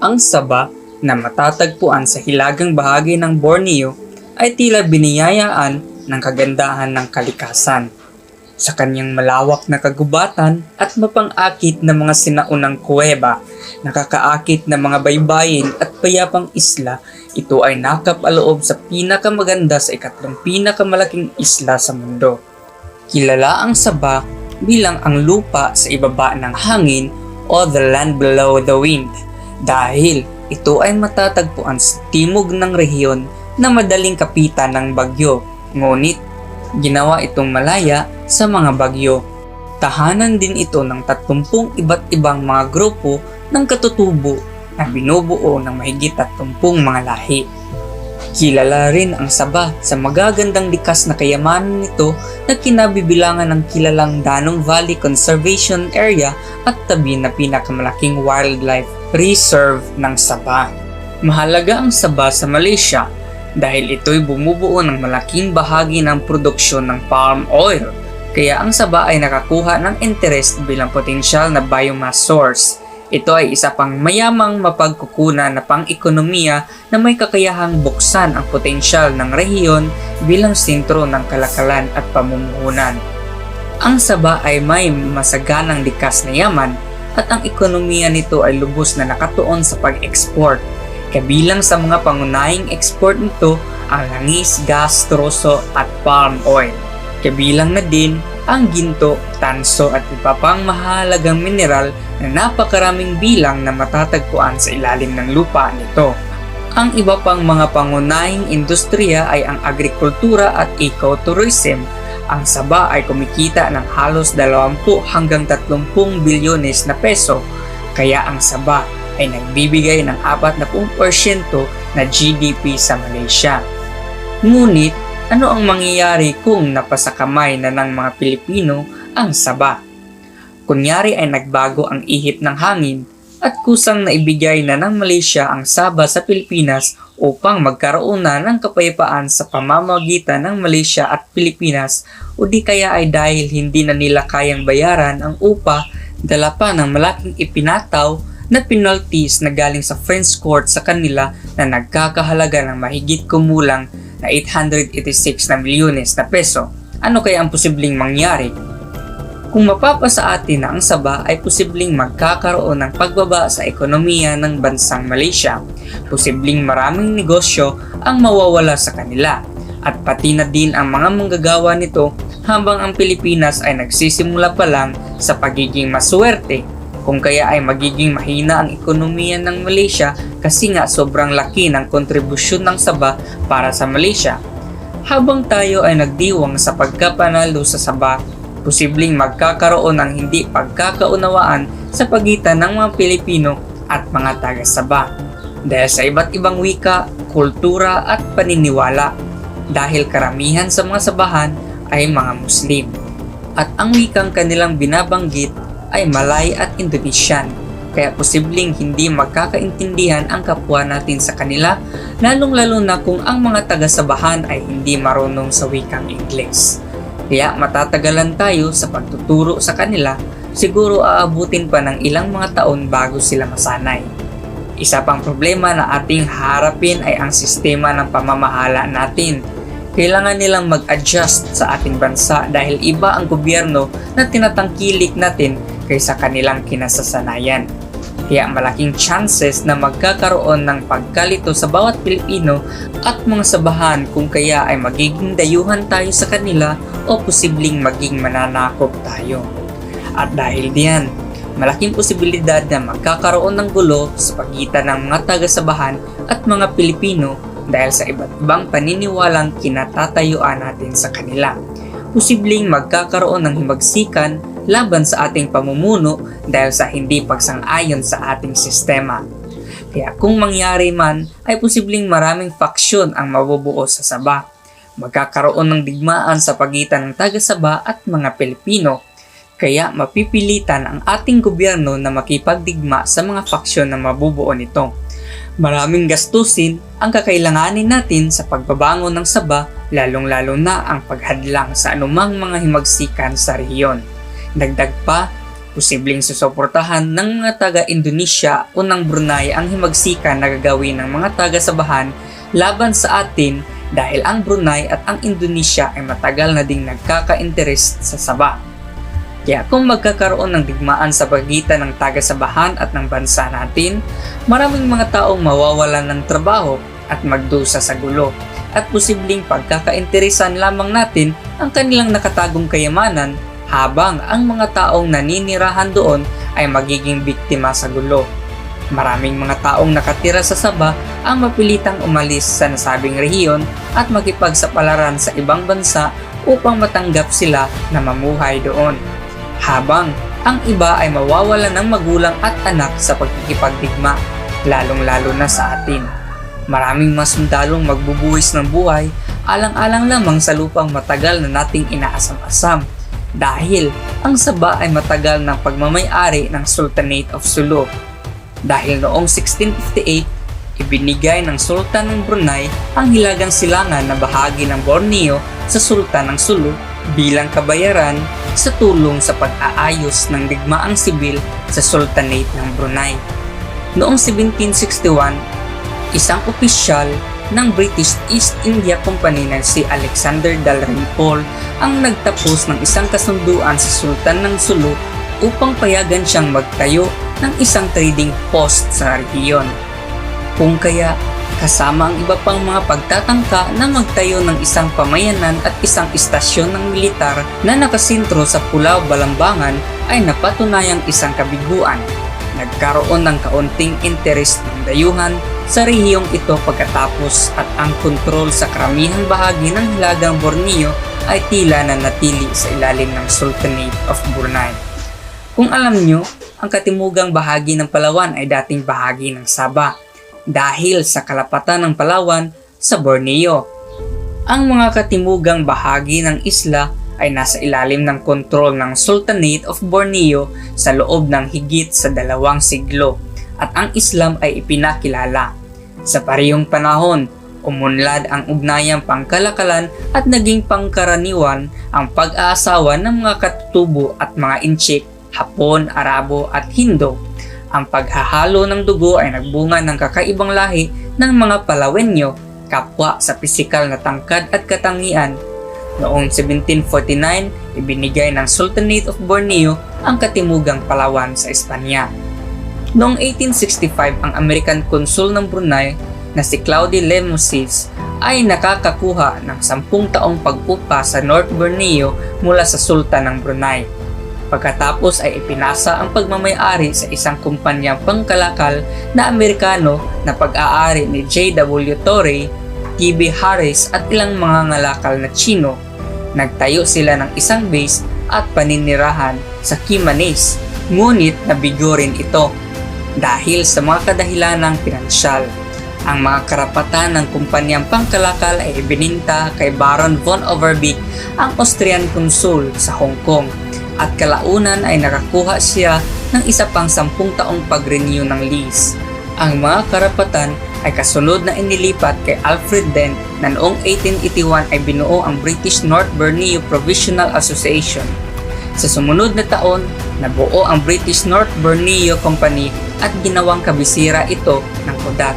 Ang Saba na matatagpuan sa hilagang bahagi ng Borneo ay tila biniyayaan ng kagandahan ng kalikasan. Sa kanyang malawak na kagubatan at mapang-akit na mga sinaunang kuweba, nakakaakit na mga baybayin at payapang isla, ito ay nakapaloob sa pinakamaganda sa ikatlong pinakamalaking isla sa mundo. Kilala ang Saba bilang ang lupa sa ibaba ng hangin o the land below the wind dahil ito ay matatagpuan sa timog ng rehiyon na madaling kapitan ng bagyo. Ngunit ginawa itong malaya sa mga bagyo. Tahanan din ito ng 30 iba't ibang mga grupo ng katutubo na binubuo ng mahigit 30 mga lahi. Kilala rin ang Saba sa magagandang likas na kayamanan nito na kinabibilangan ng kilalang Danong Valley Conservation Area at tabi na pinakamalaking wildlife reserve ng Saba. Mahalaga ang Saba sa Malaysia dahil ito'y bumubuo ng malaking bahagi ng produksyon ng palm oil. Kaya ang Saba ay nakakuha ng interest bilang potensyal na biomass source. Ito ay isa pang mayamang mapagkukunan na pang-ekonomiya na may kakayahang buksan ang potensyal ng rehiyon bilang sentro ng kalakalan at pamumuhunan. Ang Saba ay may masaganang likas na yaman at ang ekonomiya nito ay lubos na nakatuon sa pag-export. Kabilang sa mga pangunahing export nito ang langis, gas, troso at palm oil. Kabilang na din ang ginto, tanso at iba pang mahalagang mineral na napakaraming bilang na matatagpuan sa ilalim ng lupa nito. Ang iba pang mga pangunahing industriya ay ang agrikultura at ecotourism. Ang Saba ay kumikita ng halos 20 hanggang 30 bilyones na peso, kaya ang Saba ay nagbibigay ng 40% na GDP sa Malaysia. Ngunit, ano ang mangyayari kung napasakamay na ng mga Pilipino ang Saba? Kunyari ay nagbago ang ihip ng hangin at kusang naibigay na ng Malaysia ang Saba sa Pilipinas upang magkaroon na ng kapayapaan sa pamamagitan ng Malaysia at Pilipinas o di kaya ay dahil hindi na nila kayang bayaran ang upa dala pa ng malaking ipinataw na penalties na galing sa French court sa kanila na nagkakahalaga ng mahigit kumulang na 886 na milyones na peso. Ano kaya ang posibleng mangyari kung mapapasa atin na ang Saba ay posibleng magkakaroon ng pagbaba sa ekonomiya ng bansang Malaysia. Posibleng maraming negosyo ang mawawala sa kanila at pati na din ang mga manggagawa nito habang ang Pilipinas ay nagsisimula pa lang sa pagiging maswerte kung kaya ay magiging mahina ang ekonomiya ng Malaysia kasi nga sobrang laki ng kontribusyon ng Saba para sa Malaysia. Habang tayo ay nagdiwang sa pagkapanalo sa Saba posibleng magkakaroon ng hindi pagkakaunawaan sa pagitan ng mga Pilipino at mga taga-Saba dahil sa iba't ibang wika, kultura at paniniwala dahil karamihan sa mga Sabahan ay mga Muslim at ang wikang kanilang binabanggit ay Malay at Indonesian kaya posibleng hindi magkakaintindihan ang kapwa natin sa kanila lalong-lalo na kung ang mga taga-Sabahan ay hindi marunong sa wikang Ingles. Kaya matatagalan tayo sa pagtuturo sa kanila, siguro aabutin pa ng ilang mga taon bago sila masanay. Isa pang problema na ating harapin ay ang sistema ng pamamahala natin. Kailangan nilang mag-adjust sa ating bansa dahil iba ang gobyerno na tinatangkilik natin kaysa kanilang kinasasanayan. Kaya malaking chances na magkakaroon ng pagkalito sa bawat Pilipino at mga sabahan kung kaya ay magiging dayuhan tayo sa kanila o posibleng maging mananakop tayo. At dahil diyan, malaking posibilidad na magkakaroon ng gulo sa pagitan ng mga taga-sabahan at mga Pilipino dahil sa iba't ibang paniniwalang kinatatayuan natin sa kanila. Posibleng magkakaroon ng himagsikan laban sa ating pamumuno dahil sa hindi pagsang-ayon sa ating sistema. Kaya kung mangyari man, ay posibleng maraming faksyon ang mabubuo sa Saba. Magkakaroon ng digmaan sa pagitan ng taga-Saba at mga Pilipino. Kaya mapipilitan ang ating gobyerno na makipagdigma sa mga faksyon na mabubuo nito. Maraming gastusin ang kakailanganin natin sa pagbabangon ng Saba lalong-lalo na ang paghadlang sa anumang mga himagsikan sa rehiyon. Dagdag pa, Posibleng susuportahan ng mga taga-Indonesia o ng Brunei ang himagsikan na gagawin ng mga taga-Sabahan laban sa atin dahil ang Brunei at ang Indonesia ay matagal na ding nagkaka-interest sa Sabah. Kaya kung magkakaroon ng digmaan sa pagitan ng taga-Sabahan at ng bansa natin, maraming mga taong mawawalan ng trabaho at magdusa sa gulo at posibleng pagkakainteresan lamang natin ang kanilang nakatagong kayamanan habang ang mga taong naninirahan doon ay magiging biktima sa gulo. Maraming mga taong nakatira sa Sabah ang mapilitang umalis sa nasabing rehiyon at makipagsapalaran sa ibang bansa upang matanggap sila na mamuhay doon. Habang ang iba ay mawawalan ng magulang at anak sa pagkikipagdigma, lalong-lalo na sa atin. Maraming mas sundalong magbubuhis ng buhay alang-alang lamang sa lupang matagal na nating inaasam-asam dahil ang Saba ay matagal ng pagmamayari ng Sultanate of Sulu. Dahil noong 1658, ibinigay ng Sultan ng Brunei ang hilagang silangan na bahagi ng Borneo sa Sultan ng Sulu bilang kabayaran sa tulong sa pag-aayos ng digmaang sibil sa Sultanate ng Brunei. Noong 1761, isang opisyal ng British East India Company na si Alexander Dalrymple ang nagtapos ng isang kasunduan sa Sultan ng Sulu upang payagan siyang magtayo ng isang trading post sa rehiyon. Kung kaya, kasama ang iba pang mga pagtatangka na magtayo ng isang pamayanan at isang istasyon ng militar na nakasintro sa Pulau Balambangan ay napatunayang isang kabiguan. Nagkaroon ng kaunting interes ng dayuhan sa rehiyong ito pagkatapos at ang kontrol sa karamihang bahagi ng Hilagang Borneo ay tila na natili sa ilalim ng Sultanate of Brunei. Kung alam nyo, ang katimugang bahagi ng Palawan ay dating bahagi ng Sabah dahil sa kalapatan ng Palawan sa Borneo. Ang mga katimugang bahagi ng isla ay nasa ilalim ng kontrol ng Sultanate of Borneo sa loob ng higit sa dalawang siglo at ang Islam ay ipinakilala. Sa parehong panahon, umunlad ang ugnayang pangkalakalan at naging pangkaraniwan ang pag-aasawa ng mga katutubo at mga inchik, Hapon, Arabo at Hindo. Ang paghahalo ng dugo ay nagbunga ng kakaibang lahi ng mga Palawenyo, kapwa sa pisikal na tangkad at katangian. Noong 1749, ibinigay ng Sultanate of Borneo ang katimugang Palawan sa Espanya. Noong 1865, ang American Consul ng Brunei na si Claude Lemosis ay nakakakuha ng 10 taong pagpupa sa North Borneo mula sa Sultan ng Brunei. Pagkatapos ay ipinasa ang pagmamayari sa isang kumpanyang pangkalakal na Amerikano na pag-aari ni J.W. Torrey, T.B. Harris at ilang mga ngalakal na Chino. Nagtayo sila ng isang base at paninirahan sa Kimanis, ngunit nabigo rin ito dahil sa mga kadahilanang pinansyal. Ang mga karapatan ng kumpanyang pangkalakal ay ibininta kay Baron von Overbeek, ang Austrian consul sa Hong Kong at kalaunan ay nakakuha siya ng isa pang sampung taong pag-renew ng lease. Ang mga karapatan ay kasunod na inilipat kay Alfred Dent na noong 1881 ay binuo ang British North Borneo Provisional Association. Sa sumunod na taon, nabuo ang British North Borneo Company at ginawang kabisira ito ng Kodat.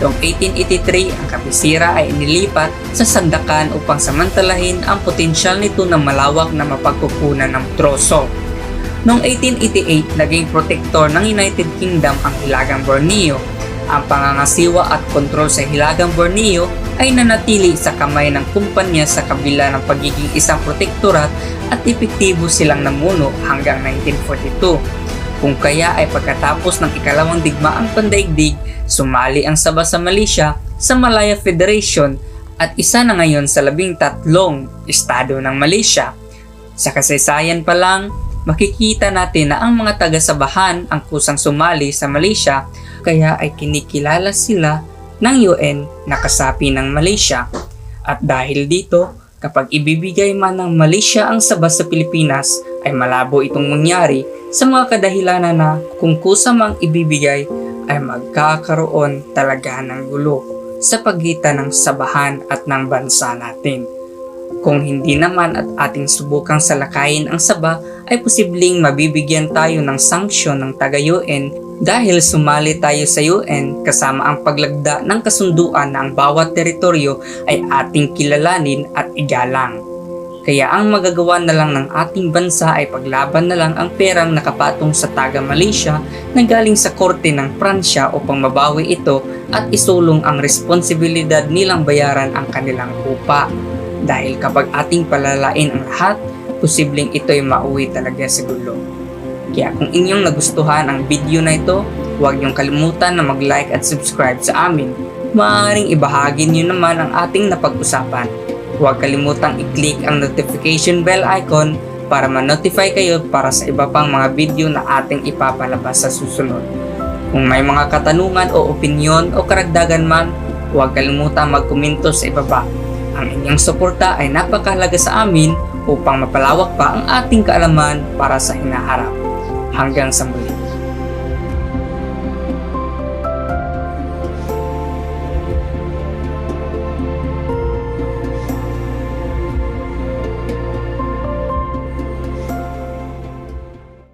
Noong 1883, ang kabisira ay inilipat sa Sandakan upang samantalahin ang potensyal nito ng malawak na mapagkukunan ng troso. Noong 1888, naging protektor ng United Kingdom ang Hilagang Borneo. Ang pangangasiwa at kontrol sa Hilagang Borneo ay nanatili sa kamay ng kumpanya sa kabila ng pagiging isang protektorat at epektibo silang namuno hanggang 1942. Kung kaya ay pagkatapos ng ikalawang digmaang pandaigdig, sumali ang Sabah sa Malaysia sa Malaya Federation at isa na ngayon sa labing tatlong estado ng Malaysia. Sa kasaysayan pa lang, makikita natin na ang mga taga-sabahan ang kusang sumali sa Malaysia kaya ay kinikilala sila ng UN na kasapi ng Malaysia. At dahil dito, kapag ibibigay man ng Malaysia ang Sabah sa Pilipinas, ay malabo itong mangyari sa mga kadahilanan na kung kusa mang ibibigay ay magkakaroon talaga ng gulo sa pagitan ng sabahan at ng bansa natin. Kung hindi naman at ating subukang salakayin ang Saba ay posibleng mabibigyan tayo ng sanksyon ng taga-UN dahil sumali tayo sa UN kasama ang paglagda ng kasunduan na ang bawat teritoryo ay ating kilalanin at igalang. Kaya ang magagawa na lang ng ating bansa ay paglaban na lang ang perang nakapatong sa taga Malaysia na galing sa korte ng Pransya upang mabawi ito at isulong ang responsibilidad nilang bayaran ang kanilang upa. Dahil kapag ating palalain ang lahat, posibleng ito ay mauwi talaga sa gulo. Kaya kung inyong nagustuhan ang video na ito, huwag niyong kalimutan na mag-like at subscribe sa amin. Maaaring ibahagi niyo naman ang ating napag-usapan. Huwag kalimutang i-click ang notification bell icon para ma-notify kayo para sa iba pang mga video na ating ipapalabas sa susunod. Kung may mga katanungan o opinyon o karagdagan man, huwag kalimutan magkomento sa ibaba. Ang inyong suporta ay napakahalaga sa amin upang mapalawak pa ang ating kaalaman para sa hinaharap. Hanggang sa muli.